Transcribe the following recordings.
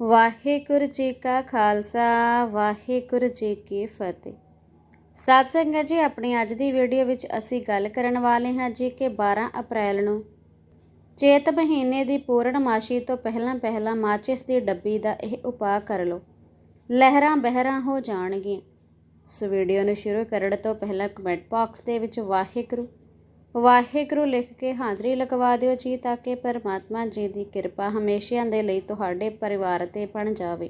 ਵਾਹਿਗੁਰੂ ਜੀ ਕਾ ਖਾਲਸਾ, ਵਾਹਿਗੁਰੂ ਜੀ ਕੀ ਫਤਿਹ। ਸਾਧ ਸੰਗਤ ਜੀ, ਆਪਣੀ ਅੱਜ ਦੀ ਵੀਡੀਓ ਵਿੱਚ ਅਸੀਂ ਗੱਲ ਕਰਨ ਵਾਲੇ ਹਾਂ ਜੀ ਕਿ 12 ਅਪ੍ਰੈਲ ਨੂੰ ਚੇਤ ਮਹੀਨੇ ਦੀ ਪੂਰਨਮਾਸ਼ੀ ਤੋਂ ਪਹਿਲਾਂ ਪਹਿਲਾਂ ਮਾਚਿਸ ਦੀ ਡੱਬੀ ਦਾ ਇਹ ਉਪਾਅ ਕਰ ਲਓ। ਲਹਿਰਾਂ ਬਹਿਰਾਂ ਹੋ ਜਾਣਗੀਆਂ। ਸੋ ਵੀਡੀਓ ਨੂੰ ਸ਼ੁਰੂ ਕਰਨ ਤੋਂ ਪਹਿਲਾਂ ਕਮੈਂਟ ਬਾਕਸ ਦੇ ਵਿੱਚ ਵਾਹਿਗੁਰੂ ਵਾਹਿਗੁਰੂ ਲਿਖ ਕੇ ਹਾਜ਼ਰੀ ਲਗਵਾ ਦਿਓ ਜੀ ਤਾਂ ਕਿ ਪਰਮਾਤਮਾ ਜੀ ਦੀ ਕਿਰਪਾ ਹਮੇਸ਼ਾ ਦੇ ਲਈ ਤੁਹਾਡੇ ਪਰਿਵਾਰ ਤੇ ਬਣ ਜਾਵੇ।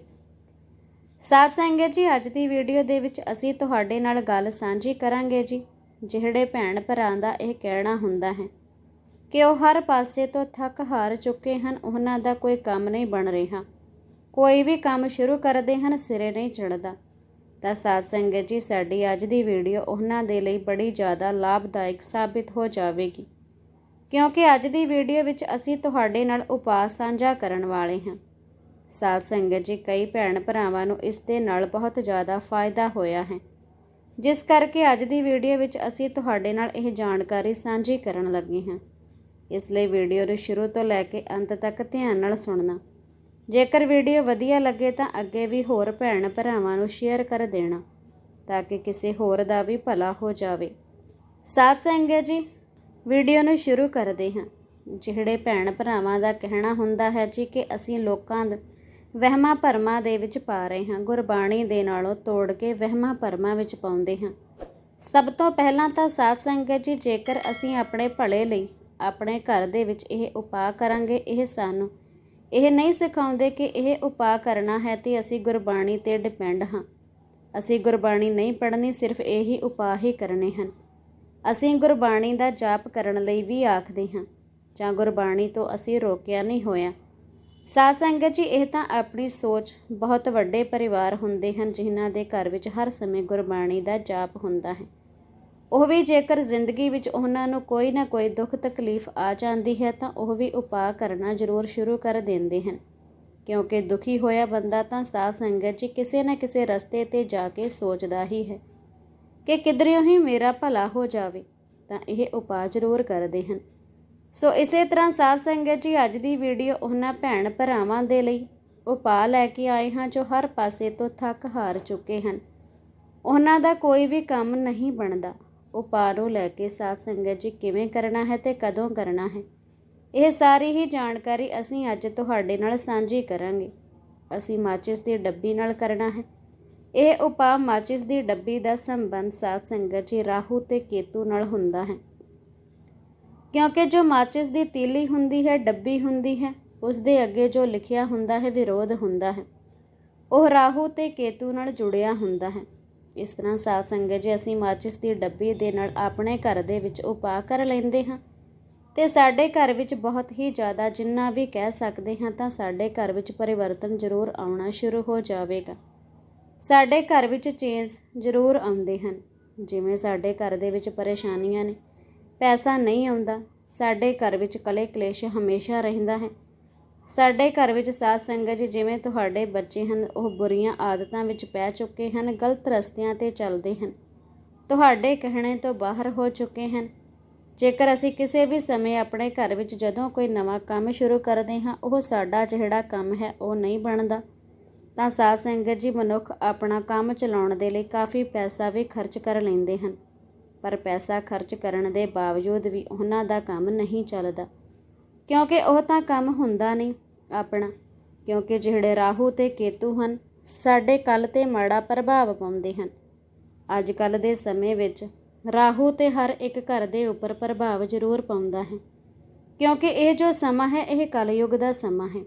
ਸਾਧ ਸੰਗਤ ਜੀ, ਅੱਜ ਦੀ ਵੀਡੀਓ ਦੇ ਵਿੱਚ ਅਸੀਂ ਤੁਹਾਡੇ ਨਾਲ ਗੱਲ ਸਾਂਝੀ ਕਰਾਂਗੇ ਜੀ, ਜਿਹੜੇ ਭੈਣ ਭਰਾ ਦਾ ਇਹ ਕਹਿਣਾ ਹੁੰਦਾ ਹੈ ਕਿ ਉਹ ਹਰ ਪਾਸੇ ਤੋਂ ਥੱਕ ਹਾਰ ਚੁੱਕੇ ਹਨ, ਉਹਨਾਂ ਦਾ ਕੋਈ ਕੰਮ ਨਹੀਂ ਬਣ ਰਿਹਾ। ਕੋਈ ਵੀ ਕੰਮ ਸ਼ੁਰੂ ਕਰਦੇ ਹਨ, ਸਿਰੇ ਨਹੀਂ ਚੜਦਾ ਤਾਂ ਸਾਧ ਸੰਗਤ ਜੀ, ਸਾਡੀ ਅੱਜ ਦੀ ਵੀਡੀਓ ਉਹਨਾਂ ਦੇ ਲਈ ਬੜੀ ਜ਼ਿਆਦਾ ਲਾਭਦਾਇਕ ਸਾਬਿਤ ਹੋ ਜਾਵੇਗੀ। ਕਿਉਂਕਿ ਅੱਜ ਦੀ ਵੀਡੀਓ ਵਿੱਚ ਅਸੀਂ ਤੁਹਾਡੇ ਨਾਲ ਉਪਾਅ ਸਾਂਝਾ ਕਰਨ ਵਾਲੇ ਹਾਂ। ਸਾਧ ਸੰਗਤ ਜੀ, ਕਈ ਭੈਣ ਭਰਾਵਾਂ ਨੂੰ ਇਸ ਦੇ ਨਾਲ ਬਹੁਤ ਜ਼ਿਆਦਾ ਫਾਇਦਾ ਹੋਇਆ ਹੈ। ਜਿਸ ਕਰਕੇ ਅੱਜ ਦੀ ਵੀਡੀਓ ਵਿੱਚ ਅਸੀਂ ਤੁਹਾਡੇ ਨਾਲ ਇਹ ਜਾਣਕਾਰੀ ਸਾਂਝੀ ਕਰਨ ਲੱਗੇ ਹਾਂ। ਇਸ ਲਈ ਵੀਡੀਓ ਨੂੰ ਸ਼ੁਰੂ ਤੋਂ ਲੈ ਕੇ ਅੰਤ ਤੱਕ ਧਿਆਨ ਨਾਲ ਸੁਣਨਾ। ਜੇਕਰ ਵੀਡੀਓ ਵਧੀਆ ਲੱਗੇ ਤਾਂ ਅੱਗੇ ਵੀ ਹੋਰ ਭੈਣ ਭਰਾਵਾਂ ਨੂੰ ਸ਼ੇਅਰ ਕਰ ਦੇਣਾ, ਤਾਂ ਕਿ ਕਿਸੇ ਹੋਰ ਦਾ ਵੀ ਭਲਾ ਹੋ ਜਾਵੇ। ਸਾਧ ਸੰਗਤ ਜੀ, ਵੀਡੀਓ ਨੂੰ ਸ਼ੁਰੂ ਕਰਦੇ ਹਾਂ। ਜਿਹੜੇ ਭੈਣ ਭਰਾਵਾਂ ਦਾ ਕਹਿਣਾ ਹੁੰਦਾ ਹੈ ਜੀ ਕਿ ਅਸੀਂ ਲੋਕਾਂ ਦੇ, ਵਹਿਮਾਂ ਭਰਮਾਂ ਦੇ ਵਿੱਚ ਪਾ ਰਹੇ ਹਾਂ। ਗੁਰਬਾਣੀ ਦੇ ਨਾਲੋਂ ਤੋੜ ਕੇ ਵਹਿਮਾਂ ਭਰਮਾਂ ਵਿੱਚ ਪਾਉਂਦੇ ਹਾਂ। ਸਭ ਤੋਂ ਪਹਿਲਾਂ ਤਾਂ ਸਾਧ ਸੰਗਤ ਜੀ, ਜੇਕਰ ਅਸੀਂ ਆਪਣੇ ਭਲੇ ਲਈ ਆਪਣੇ ਘਰ ਦੇ ਵਿੱਚ ਇਹ ਉਪਾਅ ਕਰਾਂਗੇ, ਇਹ ਸਾਨੂੰ ਇਹ ਨਹੀਂ ਸਿਖਾਉਂਦੇ ਕਿ ਇਹ ਉਪਾਅ ਕਰਨਾ ਹੈ ਤੇ ਅਸੀਂ ਗੁਰਬਾਣੀ ਤੇ ਡਿਪੈਂਡ ਹਾਂ। ਅਸੀਂ ਗੁਰਬਾਣੀ ਨਹੀਂ ਪੜ੍ਹਨੀ, ਸਿਰਫ ਇਹੀ ਉਪਾਅ ਹੀ ਕਰਨੇ ਹਨ। ਅਸੀਂ ਗੁਰਬਾਣੀ ਦਾ ਜਾਪ ਕਰਨ ਲਈ ਵੀ ਆਖਦੇ ਹਾਂ, ਜਾਂ ਗੁਰਬਾਣੀ ਤੋਂ ਅਸੀਂ ਰੋਕਿਆ ਨਹੀਂ ਹੋਇਆ। ਸਾਧ ਸੰਗਤ ਜੀ, ਇਹ ਤਾਂ ਆਪਣੀ ਸੋਚ ਬਹੁਤ ਵੱਡੇ ਪਰਿਵਾਰ ਹੁੰਦੇ ਹਨ, ਜਿਨ੍ਹਾਂ ਦੇ ਘਰ ਵਿੱਚ ਹਰ ਸਮੇਂ ਗੁਰਬਾਣੀ ਦਾ ਜਾਪ ਹੁੰਦਾ ਹੈ। ਉਹ ਵੀ ਜੇਕਰ ਜ਼ਿੰਦਗੀ ਵਿੱਚ ਉਹਨਾਂ ਨੂੰ ਕੋਈ ਨਾ ਕੋਈ ਦੁੱਖ ਤਕਲੀਫ ਆ ਜਾਂਦੀ ਹੈ ਤਾਂ ਉਹ ਵੀ ਉਪਾਅ ਕਰਨਾ ਜ਼ਰੂਰ ਸ਼ੁਰੂ ਕਰ ਦਿੰਦੇ ਹਨ। ਕਿਉਂਕਿ ਦੁਖੀ ਹੋਇਆ ਬੰਦਾ ਤਾਂ ਸਾਧ ਸੰਗਤ ਜੀ ਕਿਸੇ ਨਾ ਕਿਸੇ ਰਸਤੇ ਤੇ ਜਾ ਕੇ ਸੋਚਦਾ ਹੀ ਹੈ ਕਿ ਕਿਧਰਿਓਂ ਹੀ ਮੇਰਾ ਭਲਾ ਹੋ ਜਾਵੇ ਤਾਂ ਇਹ ਉਪਾਅ ਜ਼ਰੂਰ ਕਰਦੇ ਹਨ। ਸੋ ਇਸੇ ਤਰ੍ਹਾਂ ਸਾਧ ਸੰਗਤ ਜੀ ਅੱਜ ਦੀ ਵੀਡੀਓ ਉਹਨਾਂ ਭੈਣ ਭਰਾਵਾਂ ਦੇ ਲਈ ਉਪਾਅ ਲੈ ਕੇ ਆਏ ਹਾਂ ਜੋ ਹਰ ਪਾਸੇ ਤੋਂ ਥੱਕ ਹਾਰ ਚੁੱਕੇ ਹਨ। ਉਹਨਾਂ ਦਾ ਕੋਈ ਵੀ ਕੰਮ ਨਹੀਂ ਬਣਦਾ। ਉਪਾਅ ਨੂੰ ਲੈ ਕੇ ਸਾਧ ਸੰਗਤ ਜੀ ਕਿਵੇਂ ਕਰਨਾ ਹੈ ਤੇ ਕਦੋਂ ਕਰਨਾ ਹੈ? ਇਹ ਸਾਰੀ ਹੀ ਜਾਣਕਾਰੀ ਅਸੀਂ ਅੱਜ ਤੁਹਾਡੇ ਨਾਲ ਸਾਂਝੀ ਕਰਾਂਗੇ। ਅਸੀਂ ਮਾਚਿਸ ਦੀ ਡੱਬੀ ਨਾਲ ਕਰਨਾ ਹੈ। ਇਹ ਉਪਾਅ ਮਾਚਿਸ ਦੀ ਡੱਬੀ ਦਾ ਸੰਬੰਧ ਸਾਧ ਸੰਗਤ ਜੀ ਰਾਹੂ ਤੇ ਕੇਤੂ ਨਾਲ ਹੁੰਦਾ ਹੈ। ਕਿਉਂਕਿ ਜੋ ਮਾਚਿਸ ਦੀ ਤੀਲੀ ਹੁੰਦੀ ਹੈ, ਡੱਬੀ ਹੁੰਦੀ ਹੈ ਉਸ ਦੇ ਅੱਗੇ ਜੋ ਲਿਖਿਆ ਹੁੰਦਾ ਹੈ, ਵਿਰੋਧ ਹੁੰਦਾ ਹੈ। ਉਹ ਰਾਹੂ ਤੇ ਕੇਤੂ ਨਾਲ ਜੁੜਿਆ ਹੁੰਦਾ ਹੈ। ਇਸ ਤਰ੍ਹਾਂ ਸਾਧ ਸੰਗਤ ਜੀ ਅਸੀਂ ਮਾਚਿਸ ਦੀ ਡੱਬੀ ਦੇ ਨਾਲ ਆਪਣੇ ਘਰ ਦੇ ਵਿੱਚ ਉਪਾਅ ਕਰ ਲੈਂਦੇ ਹਾਂ, ਤੇ ਸਾਡੇ ਘਰ ਵਿੱਚ ਬਹੁਤ ਹੀ ਜ਼ਿਆਦਾ ਜਿੰਨਾ ਵੀ ਕਹਿ ਸਕਦੇ ਹਾਂ ਤਾਂ ਸਾਡੇ ਘਰ ਵਿੱਚ ਪਰਿਵਰਤਨ ਜ਼ਰੂਰ ਆਉਣਾ ਸ਼ੁਰੂ ਹੋ ਜਾਵੇਗਾ। ਸਾਡੇ ਘਰ ਵਿੱਚ ਚੇਂਜ ਜ਼ਰੂਰ ਆਉਂਦੇ ਹਨ। ਜਿਵੇਂ ਸਾਡੇ ਘਰ ਦੇ ਵਿੱਚ ਪਰੇਸ਼ਾਨੀਆਂ ਨੇ, ਪੈਸਾ ਨਹੀਂ ਆਉਂਦਾ, ਸਾਡੇ ਘਰ ਵਿੱਚ ਕਲੇ ਕਲੇਸ਼ ਹਮੇਸ਼ਾ ਰਹਿੰਦਾ ਹੈ। ਸਾਡੇ ਘਰ ਵਿੱਚ ਸਾਧ ਸੰਗਤ ਜੀ, ਜਿਵੇਂ ਤੁਹਾਡੇ ਬੱਚੇ ਹਨ, ਉਹ ਬੁਰੀਆਂ ਆਦਤਾਂ ਵਿੱਚ ਪੈ ਚੁੱਕੇ ਹਨ, ਗਲਤ ਰਸਤਿਆਂ ਤੇ ਚੱਲਦੇ ਹਨ। ਤੁਹਾਡੇ ਕਹਿਣੇ ਤੋਂ ਬਾਹਰ ਹੋ ਚੁੱਕੇ ਹਨ। ਜੇਕਰ ਅਸੀਂ ਕਿਸੇ ਵੀ ਸਮੇਂ ਆਪਣੇ ਘਰ ਵਿੱਚ ਜਦੋਂ ਕੋਈ ਨਵਾਂ ਕੰਮ ਸ਼ੁਰੂ ਕਰਦੇ ਹਾਂ, ਉਹ ਸਾਡਾ ਜਿਹੜਾ ਕੰਮ ਹੈ, ਉਹ ਨਹੀਂ ਬਣਦਾ। ਤਾਂ ਸਾਧ ਸੰਗਤ ਜੀ, ਮਨੁੱਖ ਆਪਣਾ ਕੰਮ ਚਲਾਉਣ ਦੇ ਲਈ ਕਾਫੀ ਪੈਸਾ ਵੀ ਖਰਚ ਕਰ ਲੈਂਦੇ ਹਨ। ਪਰ ਪੈਸਾ ਖਰਚ ਕਰਨ ਦੇ ਬਾਵਜੂਦ ਵੀ ਉਹਨਾਂ ਦਾ ਕੰਮ ਨਹੀਂ ਚੱਲਦਾ। ਕਿਉਂਕਿ ਉਹ ਤਾਂ ਕੰਮ ਹੁੰਦਾ ਨਹੀਂ ਆਪਣਾ। ਕਿਉਂਕਿ ਜਿਹੜੇ ਰਾਹੂ ਤੇ ਕੇਤੂ ਹਨ, ਸਾਡੇ ਕੱਲ ਤੇ ਮਾੜਾ ਪ੍ਰਭਾਵ ਪਾਉਂਦੇ ਹਨ। ਅੱਜ ਕੱਲ ਦੇ ਸਮੇਂ ਵਿੱਚ ਰਾਹੂ ਤੇ ਹਰ ਇੱਕ ਘਰ ਦੇ ਉੱਪਰ ਪ੍ਰਭਾਵ ਜ਼ਰੂਰ ਪਾਉਂਦਾ ਹੈ। ਕਿਉਂਕਿ ਇਹ ਜੋ ਸਮਾਂ ਹੈ, ਇਹ ਕਲਯੁਗ ਦਾ ਸਮਾਂ ਹੈ।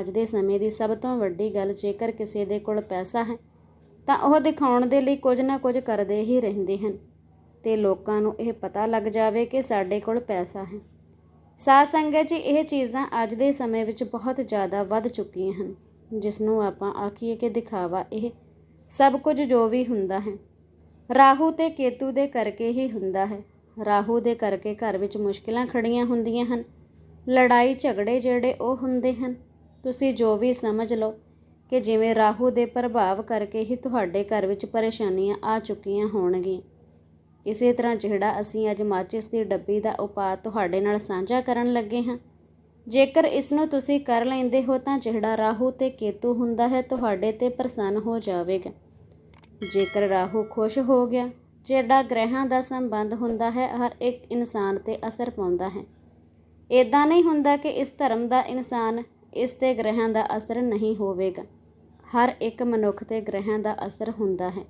ਅੱਜ ਦੇ ਸਮੇਂ ਦੀ ਸਭ ਤੋਂ ਵੱਡੀ ਗੱਲ ਜੇਕਰ ਕਿਸੇ ਦੇ ਕੋਲ ਪੈਸਾ ਹੈ, ਤਾਂ ਉਹ ਦਿਖਾਉਣ ਦੇ ਲਈ ਕੁਝ ਨਾ ਕੁਝ ਕਰਦੇ ਹੀ ਰਹਿੰਦੇ ਹਨ। ਤੇ ਲੋਕਾਂ ਨੂੰ ਇਹ ਪਤਾ ਲੱਗ ਜਾਵੇ ਕਿ ਸਾਡੇ ਕੋਲ ਪੈਸਾ ਹੈ। ਸਾਧ ਸੰਗਤ ਜੀ, ਇਹ ਚੀਜ਼ਾਂ ਅੱਜ ਦੇ ਸਮੇਂ ਵਿੱਚ ਬਹੁਤ ਜ਼ਿਆਦਾ ਵੱਧ ਚੁੱਕੀਆਂ ਹਨ ਜਿਸ ਨੂੰ ਆਪਾਂ ਆਖੀਏ ਕਿ ਦਿਖਾਵਾ ਇਹ ਸਭ ਕੁਝ ਜੋ ਵੀ ਹੁੰਦਾ ਹੈ। ਰਾਹੂ ਤੇ ਕੇਤੂ ਦੇ ਕਰਕੇ ਹੀ ਹੁੰਦਾ ਹੈ। ਰਾਹੂ ਦੇ ਕਰਕੇ ਘਰ ਵਿੱਚ ਮੁਸ਼ਕਿਲਾਂ ਖੜੀਆਂ ਹੁੰਦੀਆਂ ਹਨ। ਲੜਾਈ ਝਗੜੇ ਜਿਹੜੇ ਉਹ ਹੁੰਦੇ ਹਨ। ਤੁਸੀਂ ਜੋ ਵੀ ਸਮਝ ਲਓ ਕਿ ਜਿਵੇਂ ਰਾਹੂ ਦੇ ਪ੍ਰਭਾਵ ਕਰਕੇ ਹੀ ਤੁਹਾਡੇ ਘਰ ਵਿੱਚ ਪਰੇਸ਼ਾਨੀਆਂ ਆ ਚੁੱਕੀਆਂ ਹੋਣਗੀਆਂ। ਇਸੇ ਤਰ੍ਹਾਂ ਜਿਹੜਾ ਅਸੀਂ ਅੱਜ ਮਾਚਿਸ ਦੀ ਡੱਬੀ ਦਾ ਉਪਾਅ ਤੁਹਾਡੇ ਨਾਲ ਸਾਂਝਾ ਕਰਨ ਲੱਗੇ ਹਾਂ। ਜੇਕਰ ਇਸ ਨੂੰ ਤੁਸੀਂ ਕਰ ਲੈਂਦੇ ਹੋ ਤਾਂ ਜਿਹੜਾ ਰਾਹੂ ਤੇ ਕੇਤੂ ਹੁੰਦਾ ਹੈ ਤੁਹਾਡੇ ਤੇ ਪ੍ਰਸੰਨ ਹੋ ਜਾਵੇਗਾ। ਜੇਕਰ ਰਾਹੂ ਖੁਸ਼ ਹੋ ਗਿਆ, ਜਿਹੜਾ ਗ੍ਰਹਿਾਂ ਦਾ ਸੰਬੰਧ ਹੁੰਦਾ ਹੈ, ਹਰ ਇੱਕ ਇਨਸਾਨ ਤੇ ਅਸਰ ਪਾਉਂਦਾ ਹੈ। ਇਦਾਂ ਨਹੀਂ ਹੁੰਦਾ ਕਿ ਇਸ ਧਰਮ ਦਾ ਇਨਸਾਨ ਇਸ ਤੇ ਗ੍ਰਹਿਾਂ ਦਾ ਅਸਰ ਨਹੀਂ ਹੋਵੇਗਾ। ਹਰ ਇੱਕ ਮਨੁੱਖ ਤੇ ਗ੍ਰਹਿਾਂ ਦਾ ਅਸਰ ਹੁੰਦਾ ਹੈ।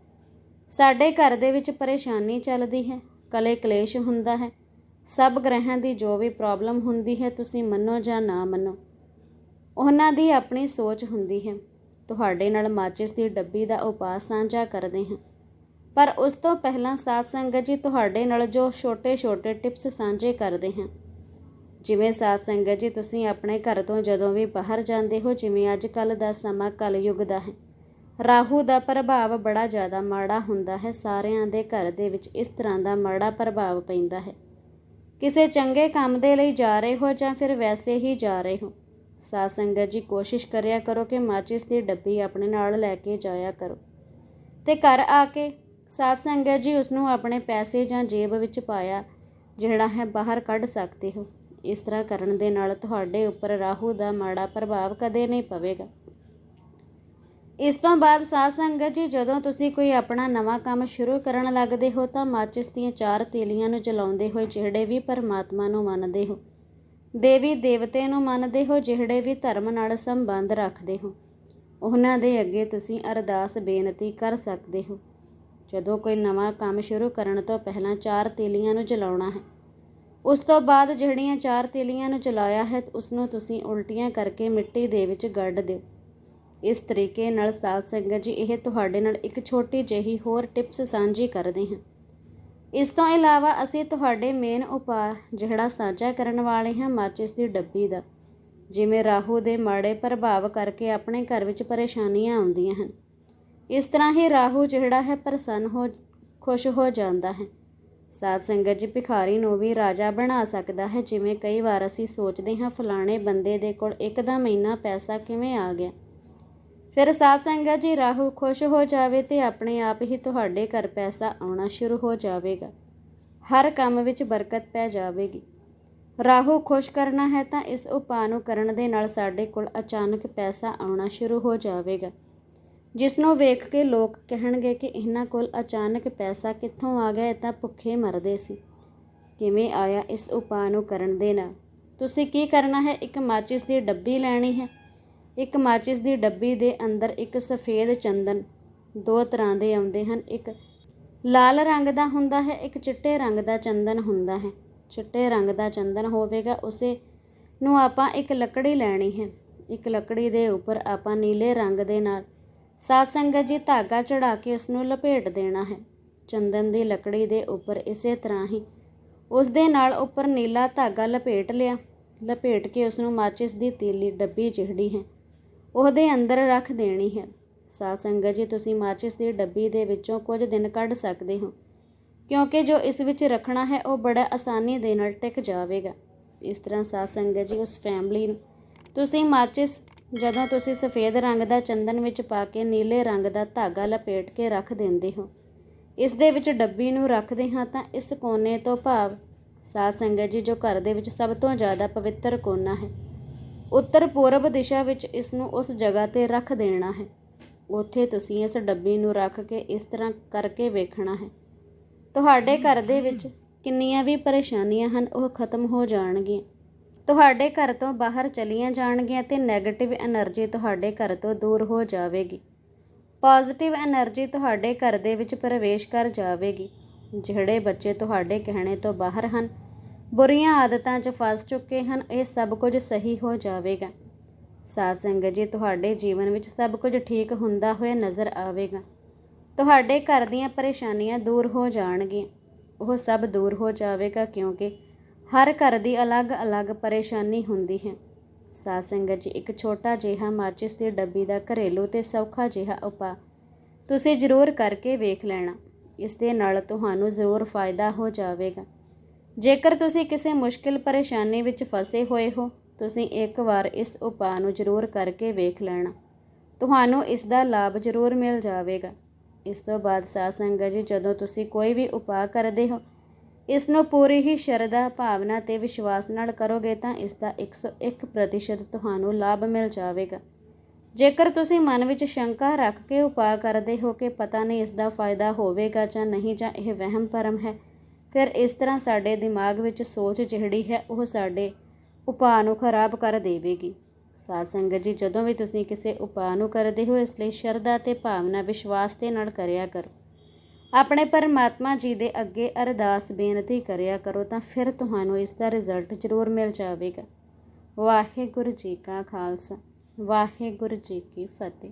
ਸਾਡੇ ਘਰ ਦੇ ਵਿੱਚ ਪਰੇਸ਼ਾਨੀ ਚੱਲਦੀ ਹੈ, ਕਲੇ ਕਲੇਸ਼ ਹੁੰਦਾ ਹੈ। ਸਭ ਗ੍ਰਹਿਾਂ ਦੀ ਜੋ ਵੀ ਪ੍ਰੋਬਲਮ ਹੁੰਦੀ ਹੈ, ਤੁਸੀਂ ਮੰਨੋ ਜਾਂ ਨਾ ਮੰਨੋ। ਉਹਨਾਂ ਦੀ ਆਪਣੀ ਸੋਚ ਹੁੰਦੀ ਹੈ। ਤੁਹਾਡੇ ਨਾਲ ਮਾਚਿਸ ਦੀ ਡੱਬੀ ਦਾ ਉਪਾਅ ਸਾਂਝਾ ਕਰਦੇ ਹਾਂ। ਪਰ ਉਸ ਤੋਂ ਪਹਿਲਾਂ ਸਾਧ ਸੰਗਤ ਜੀ, ਤੁਹਾਡੇ ਨਾਲ ਜੋ ਛੋਟੇ-ਛੋਟੇ ਟਿਪਸ ਸਾਂਝੇ ਕਰਦੇ ਹਾਂ। ਜਿਵੇਂ ਸਾਧ ਸੰਗਤ ਜੀ, ਤੁਸੀਂ ਆਪਣੇ ਘਰ ਤੋਂ ਜਦੋਂ ਵੀ ਬਾਹਰ ਜਾਂਦੇ ਹੋ, ਜਿਵੇਂ ਅੱਜ ਕੱਲ ਦਾ ਸਮਾਂ ਕਲਯੁਗ ਦਾ ਹੈ। ਰਾਹੂ ਦਾ ਪ੍ਰਭਾਵ ਬੜਾ ਜ਼ਿਆਦਾ ਮਾੜਾ ਹੁੰਦਾ ਹੈ। ਸਾਰਿਆਂ ਦੇ ਘਰ ਦੇ ਵਿੱਚ ਇਸ ਤਰ੍ਹਾਂ ਦਾ ਮਾੜਾ ਪ੍ਰਭਾਵ ਪੈਂਦਾ ਹੈ। ਕਿਸੇ ਚੰਗੇ ਕੰਮ ਦੇ ਲਈ ਜਾ ਰਹੇ ਹੋ ਜਾਂ ਫਿਰ ਵੈਸੇ ਹੀ ਜਾ ਰਹੇ ਹੋ, ਸਾਧ ਸੰਗਤ ਜੀ ਕੋਸ਼ਿਸ਼ ਕਰਿਆ ਕਰੋ ਕਿ ਮਾਚਿਸ ਦੀ ਡੱਬੀ ਆਪਣੇ ਨਾਲ ਲੈ ਕੇ ਜਾਇਆ ਕਰੋ ਤੇ ਘਰ ਆ ਕੇ ਸਾਧ ਸੰਗਤ ਜੀ ਉਸ ਨੂੰ ਆਪਣੇ ਪੈਸੇ ਜਾਂ ਜੇਬ ਵਿੱਚ ਪਾਇਆ, ਜਿਹੜਾ ਹੈ ਬਾਹਰ ਕੱਢ ਸਕਦੇ ਹੋ। ਇਸ ਤਰ੍ਹਾਂ ਕਰਨ ਦੇ ਨਾਲ ਤੁਹਾਡੇ ਉੱਪਰ ਰਾਹੂ ਦਾ ਮਾੜਾ ਪ੍ਰਭਾਵ ਕਦੇ ਨਹੀਂ ਪਵੇਗਾ। ਇਸ ਤੋਂ ਬਾਅਦ ਸਾਧ ਸੰਗਤ ਜੀ, ਜਦੋਂ ਤੁਸੀਂ ਕੋਈ ਆਪਣਾ ਨਵਾਂ ਕੰਮ ਸ਼ੁਰੂ ਕਰਨ ਲੱਗਦੇ ਹੋ, ਤਾਂ ਮਾਚਿਸ ਦੀਆਂ ਚਾਰ ਤੇਲੀਆਂ ਨੂੰ ਜਲਾਉਂਦੇ ਹੋਏ ਜਿਹੜੇ ਵੀ ਪਰਮਾਤਮਾ ਨੂੰ ਮੰਨਦੇ ਹੋ, ਦੇਵੀ ਦੇਵਤੇ ਨੂੰ ਮੰਨਦੇ ਹੋ, ਜਿਹੜੇ ਵੀ ਧਰਮ ਨਾਲ ਸੰਬੰਧ ਰੱਖਦੇ ਹੋ, ਉਹਨਾਂ ਦੇ ਅੱਗੇ ਤੁਸੀਂ ਅਰਦਾਸ ਬੇਨਤੀ ਕਰ ਸਕਦੇ ਹੋ। ਜਦੋਂ ਕੋਈ ਨਵਾਂ ਕੰਮ ਸ਼ੁਰੂ ਕਰਨ ਤੋਂ ਪਹਿਲਾਂ ਚਾਰ ਤੀਲੀਆਂ ਨੂੰ ਜਲਾਉਣਾ ਹੈ, ਉਸ ਤੋਂ ਬਾਅਦ ਜਿਹੜੀਆਂ ਚਾਰ ਤੇਲੀਆਂ ਨੂੰ ਜਲਾਇਆ ਹੈ ਉਸ ਨੂੰ ਤੁਸੀਂ ਉਲਟੀਆਂ ਕਰਕੇ ਮਿੱਟੀ ਦੇ ਵਿੱਚ ਗੱਡ ਦਿਓ। ਇਸ ਤਰੀਕੇ ਨਾਲ ਸਾਧ ਸੰਗਤ ਜੀ, ਇਹ ਤੁਹਾਡੇ ਨਾਲ ਇੱਕ ਛੋਟੀ ਜਿਹੀ ਹੋਰ ਟਿਪਸ ਸਾਂਝੀ ਕਰਦੇ ਹਾਂ। ਇਸ ਤੋਂ ਇਲਾਵਾ ਅਸੀਂ ਤੁਹਾਡੇ ਮੇਨ ਉਪਾਅ ਜਿਹੜਾ ਸਾਂਝਾ ਕਰਨ ਵਾਲੇ ਹਾਂ, ਮਾਚਿਸ ਦੀ ਡੱਬੀ ਦਾ। ਜਿਵੇਂ ਰਾਹੂ ਦੇ ਮਾੜੇ ਪ੍ਰਭਾਵ ਕਰਕੇ ਆਪਣੇ ਘਰ ਵਿੱਚ ਪਰੇਸ਼ਾਨੀਆਂ ਆਉਂਦੀਆਂ ਹਨ। ਇਸ ਤਰ੍ਹਾਂ ਹੀ ਰਾਹੂ ਜਿਹੜਾ ਹੈ, ਪ੍ਰਸੰਨ ਹੋ, ਖੁਸ਼ ਹੋ ਜਾਂਦਾ ਹੈ। ਸਾਧ ਸੰਗਤ ਜੀ, ਭਿਖਾਰੀ ਨੂੰ ਵੀ ਰਾਜਾ ਬਣਾ ਸਕਦਾ ਹੈ। ਜਿਵੇਂ ਕਈ ਵਾਰ ਅਸੀਂ ਸੋਚਦੇ ਹਾਂ, ਫਲਾਣੇ ਬੰਦੇ ਦੇ ਕੋਲ ਇੱਕਦਮ ਇੰਨਾ ਪੈਸਾ ਕਿਵੇਂ ਆ ਗਿਆ? ਫਿਰ ਸਾਧ ਸੰਗਤ ਜੀ, ਰਾਹੂ ਖੁਸ਼ ਹੋ ਜਾਵੇ ਤੇ ਆਪਣੇ ਆਪ ਹੀ ਤੁਹਾਡੇ ਘਰ ਪੈਸਾ ਆਉਣਾ ਸ਼ੁਰੂ ਹੋ ਜਾਵੇਗਾ। ਹਰ ਕੰਮ ਵਿੱਚ ਬਰਕਤ ਪੈ ਜਾਵੇਗੀ। ਰਾਹੂ ਖੁਸ਼ ਕਰਨਾ ਹੈ ਤਾਂ ਇਸ ਉਪਾਅ ਨੂੰ ਕਰਨ ਦੇ ਨਾਲ ਸਾਡੇ ਕੋਲ ਅਚਾਨਕ ਪੈਸਾ ਆਉਣਾ ਸ਼ੁਰੂ ਹੋ ਜਾਵੇਗਾ। ਜਿਸ ਨੂੰ ਵੇਖ ਕੇ ਲੋਕ ਕਹਿਣਗੇ ਕਿ ਇਹਨਾਂ ਕੋਲ ਅਚਾਨਕ ਪੈਸਾ ਕਿੱਥੋਂ ਆ ਗਿਆ ਤਾਂ ਭੁੱਖੇ ਮਰਦੇ ਸੀ। ਕਿਵੇਂ ਆਇਆ ਇਸ ਉਪਾਅ ਨੂੰ ਕਰਨ ਦੇ ਨਾਲ? ਤੁਸੀਂ ਕੀ ਕਰਨਾ ਹੈ? ਇੱਕ ਮਾਚਿਸ ਦੀ ਡੱਬੀ ਲੈਣੀ ਹੈ। ਇੱਕ ਮਾਚਿਸ ਦੀ ਡੱਬੀ ਦੇ ਅੰਦਰ ਇੱਕ ਸਫੇਦ ਚੰਦਨ। ਦੋ ਤਰ੍ਹਾਂ ਦੇ ਆਉਂਦੇ ਹਨ। ਇੱਕ ਲਾਲ ਰੰਗ ਦਾ ਹੁੰਦਾ ਹੈ, ਇੱਕ ਚਿੱਟੇ ਰੰਗ ਦਾ ਚੰਦਨ ਹੁੰਦਾ ਹੈ। ਚਿੱਟੇ ਰੰਗ ਦਾ ਚੰਦਨ ਹੋਵੇਗਾ, ਉਸੇ ਨੂੰ ਆਪਾਂ ਇੱਕ ਲੱਕੜੀ ਲੈਣੀ ਹੈ। ਇੱਕ ਲੱਕੜੀ ਦੇ ਉੱਪਰ ਆਪਾਂ ਨੀਲੇ ਰੰਗ ਦੇ ਨਾਲ ਸਾਧ ਸੰਗਤ ਜੀ ਧਾਗਾ ਚੜਾ ਕੇ ਉਸ ਨੂੰ ਲਪੇਟ ਦੇਣਾ ਹੈ। ਚੰਦਨ ਦੀ ਲੱਕੜੀ ਦੇ ਉੱਪਰ ਇਸੇ ਤਰ੍ਹਾਂ ਹੀ ਉਸ ਦੇ ਨਾਲ ਉੱਪਰ ਨੀਲਾ ਧਾਗਾ ਲਪੇਟ ਲਿਆ। ਲਪੇਟ ਕੇ ਉਸ ਨੂੰ ਮਾਚਿਸ ਦੀ ਤੀਲੀ ਡੱਬੀ ਚਿਹੜੀ ਹੈ। ਉਹਦੇ ਅੰਦਰ ਰੱਖ ਦੇਣੀ ਹੈ। ਸਾਧ ਸੰਗਤ ਜੀ, ਤੁਸੀਂ ਮਾਚਿਸ ਦੀ ਡੱਬੀ ਦੇ ਵਿੱਚੋਂ ਕੁਝ ਦਿਨ ਕੱਢ ਸਕਦੇ ਹੋ। ਕਿਉਂਕਿ ਜੋ ਇਸ ਵਿੱਚ ਰੱਖਣਾ ਹੈ, ਉਹ ਬੜਾ ਆਸਾਨੀ ਦੇ ਨਾਲ ਟਿਕ ਜਾਵੇਗਾ। ਇਸ ਤਰ੍ਹਾਂ ਸਾਧ ਸੰਗਤ ਜੀ, ਉਸ ਫੈਮਿਲੀ ਨੂੰ ਤੁਸੀਂ ਮਾਚਿਸ, ਜਦੋਂ ਤੁਸੀਂ ਸਫੇਦ ਰੰਗ ਦਾ ਚੰਦਨ ਵਿੱਚ ਪਾ ਕੇ ਨੀਲੇ ਰੰਗ ਦਾ ਧਾਗਾ ਲਪੇਟ ਕੇ ਰੱਖ ਦਿੰਦੇ ਹੋ, ਇਸ ਦੇ ਵਿੱਚ ਡੱਬੀ ਨੂੰ ਰੱਖਦੇ ਹਾਂ ਤਾਂ ਇਸ ਕੋਨੇ ਤੋਂ ਭਾਵ ਸਾਧ ਸੰਗਤ ਜੀ, ਜੋ ਘਰ ਦੇ ਵਿੱਚ ਸਭ ਤੋਂ ਜ਼ਿਆਦਾ ਪਵਿੱਤਰ ਕੋਨਾ ਹੈ। ਉੱਤਰ ਪੂਰਬ ਦਿਸ਼ਾ ਵਿੱਚ ਇਸ ਨੂੰ ਉਸ ਜਗ੍ਹਾ ਤੇ ਰੱਖ ਦੇਣਾ ਹੈ। ਉੱਥੇ ਤੁਸੀਂ ਇਸ ਡੱਬੀ ਨੂੰ ਰੱਖ ਕੇ ਇਸ ਤਰ੍ਹਾਂ ਕਰਕੇ ਵੇਖਣਾ ਹੈ। ਤੁਹਾਡੇ ਘਰ ਦੇ ਵਿੱਚ ਕਿੰਨੀਆਂ ਵੀ ਪਰੇਸ਼ਾਨੀਆਂ ਹਨ, ਉਹ ਖਤਮ ਹੋ ਜਾਣਗੀਆਂ। ਤੁਹਾਡੇ ਘਰ ਤੋਂ ਬਾਹਰ ਚਲੀਆਂ ਜਾਣਗੀਆਂ ਤੇ ਨੈਗੇਟਿਵ એનર્ਜੀ ਤੁਹਾਡੇ ਘਰ ਤੋਂ ਦੂਰ ਹੋ ਜਾਵੇਗੀ। ਪੋਜ਼ਿਟਿਵ એનર્ਜੀ ਤੁਹਾਡੇ ਘਰ ਦੇ ਵਿੱਚ ਪ੍ਰਵੇਸ਼ ਕਰ ਜਾਵੇਗੀ। ਜਿਹੜੇ ਬੱਚੇ ਤੁਹਾਡੇ ਕਹਿਣੇ ਤੋਂ ਬਾਹਰ ਹਨ ਬੁਰੀਆਂ ਆਦਤਾਂ 'ਚ ਫਸ ਚੁੱਕੇ ਹਨ, ਇਹ ਸਭ ਕੁਝ ਸਹੀ ਹੋ ਜਾਵੇਗਾ। ਸਾਧ ਸੰਗਤ ਜੀ, ਤੁਹਾਡੇ ਜੀਵਨ ਵਿੱਚ ਸਭ ਕੁਝ ਠੀਕ ਹੁੰਦਾ ਹੋਇਆ ਨਜ਼ਰ ਆਵੇਗਾ। ਤੁਹਾਡੇ ਘਰ ਦੀਆਂ ਪਰੇਸ਼ਾਨੀਆਂ ਦੂਰ ਹੋ ਜਾਣਗੀਆਂ। ਉਹ ਸਭ ਦੂਰ ਹੋ ਜਾਵੇਗਾ ਕਿਉਂਕਿ ਹਰ ਘਰ ਦੀ ਅਲੱਗ-ਅਲੱਗ ਪਰੇਸ਼ਾਨੀ ਹੁੰਦੀ ਹੈ। ਸਾਧ ਸੰਗਤ ਜੀ, ਇੱਕ ਛੋਟਾ ਜਿਹਾ ਮਾਚਿਸ ਦੀ ਡੱਬੀ ਦਾ ਘਰੇਲੂ ਤੇ ਸੌਖਾ ਜਿਹਾ ਉਪਾਅ ਤੁਸੀਂ ਜ਼ਰੂਰ ਕਰਕੇ ਵੇਖ ਲੈਣਾ। ਇਸ ਦੇ ਨਾਲ ਤੁਹਾਨੂੰ ਜ਼ਰੂਰ ਫਾਇਦਾ ਹੋ ਜਾਵੇਗਾ। ਜੇਕਰ ਤੁਸੀਂ ਕਿਸੇ ਮੁਸ਼ਕਿਲ ਪਰੇਸ਼ਾਨੀ ਵਿੱਚ ਫਸੇ ਹੋਏ ਹੋ, ਤੁਸੀਂ ਇੱਕ ਵਾਰ ਇਸ ਉਪਾਅ ਨੂੰ ਜ਼ਰੂਰ ਕਰਕੇ ਵੇਖ ਲੈਣਾ। ਤੁਹਾਨੂੰ ਇਸ ਦਾ ਲਾਭ ਜ਼ਰੂਰ ਮਿਲ ਜਾਵੇਗਾ। ਇਸ ਤੋਂ ਬਾਅਦ ਸਾਧ ਸੰਗਤ ਜੀ, ਜਦੋਂ ਤੁਸੀਂ ਕੋਈ ਵੀ ਉਪਾਅ ਕਰਦੇ ਹੋ, ਇਸ ਨੂੰ ਪੂਰੀ ਹੀ ਸ਼ਰਧਾ, ਭਾਵਨਾ ਤੇ ਵਿਸ਼ਵਾਸ ਨਾਲ ਕਰੋਗੇ ਤਾਂ ਇਸ ਦਾ 101% ਤੁਹਾਨੂੰ ਲਾਭ ਮਿਲ ਜਾਵੇਗਾ। ਜੇਕਰ ਤੁਸੀਂ ਮਨ ਵਿੱਚ ਸ਼ੰਕਾ ਰੱਖ ਕੇ ਉਪਾਅ ਕਰਦੇ ਹੋ ਕਿ ਪਤਾ ਨਹੀਂ ਇਸ ਦਾ ਫਾਇਦਾ ਹੋਵੇਗਾ ਜਾਂ ਨਹੀਂ ਜਾਂ ਇਹ ਵਹਿਮ ਭਰਮ ਹੈ ਫਿਰ ਇਸ ਤਰ੍ਹਾਂ ਸਾਡੇ ਦਿਮਾਗ ਵਿੱਚ ਸੋਚ ਜਿਹੜੀ ਹੈ ਉਹ ਸਾਡੇ ਉਪਾਅ ਨੂੰ ਖਰਾਬ ਕਰ ਦੇਵੇਗੀ। ਸਾਧ ਸੰਗਤ ਜੀ, ਜਦੋਂ ਵੀ ਤੁਸੀਂ ਕਿਸੇ ਉਪਾਅ ਨੂੰ ਕਰਦੇ ਹੋ, ਇਸ ਲਈ ਸ਼ਰਧਾ ਤੇ ਭਾਵਨਾ ਵਿਸ਼ਵਾਸ ਦੇ ਨਾਲ ਕਰਿਆ ਕਰੋ। ਆਪਣੇ ਪਰਮਾਤਮਾ ਜੀ ਦੇ ਅੱਗੇ ਅਰਦਾਸ ਬੇਨਤੀ ਕਰਿਆ ਕਰੋ ਤਾਂ ਫਿਰ ਤੁਹਾਨੂੰ ਇਸ ਦਾ ਰਿਜ਼ਲਟ ਜ਼ਰੂਰ ਮਿਲ ਜਾਵੇਗਾ। ਵਾਹਿਗੁਰੂ ਜੀ ਕਾ ਖਾਲਸਾ, ਵਾਹਿਗੁਰੂ ਜੀ ਕੀ ਫਤਿਹ।